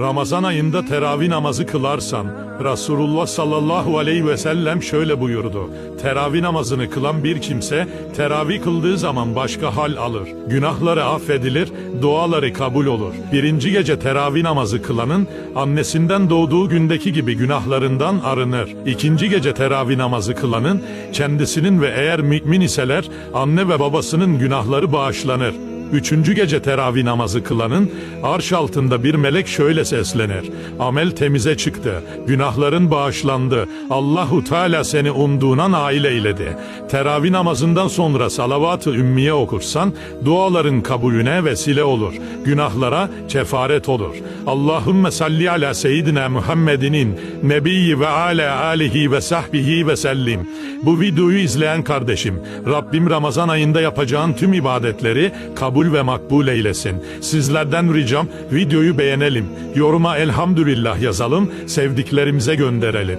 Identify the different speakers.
Speaker 1: Ramazan ayında teravih namazı kılarsan, Resulullah sallallahu aleyhi ve sellem şöyle buyurdu. Teravih namazını kılan bir kimse, teravih kıldığı zaman başka hal alır. Günahları affedilir, duaları kabul olur. Birinci gece teravih namazı kılanın, annesinden doğduğu gündeki gibi günahlarından arınır. İkinci gece teravih namazı kılanın, kendisinin ve eğer mümin iseler, anne ve babasının günahları bağışlanır. Üçüncü gece teravih namazı kılanın arş altında bir melek şöyle seslenir. Amel temize çıktı, günahların bağışlandı. Allahu Teala seni umduğuna nail eyledi. Teravih namazından sonra salavat-ı ümmiye okursan duaların kabulüne vesile olur. Günahlara kefaret olur. Allahümme salli ala seyyidina Muhammedinin nebiyyi ve ala alihi ve sahbihi ve sellim. Bu videoyu izleyen kardeşim, Rabbim Ramazan ayında yapacağın tüm ibadetleri kabul ve makbul eylesin. Sizlerden ricam videoyu beğenelim, yoruma elhamdülillah yazalım, sevdiklerimize gönderelim.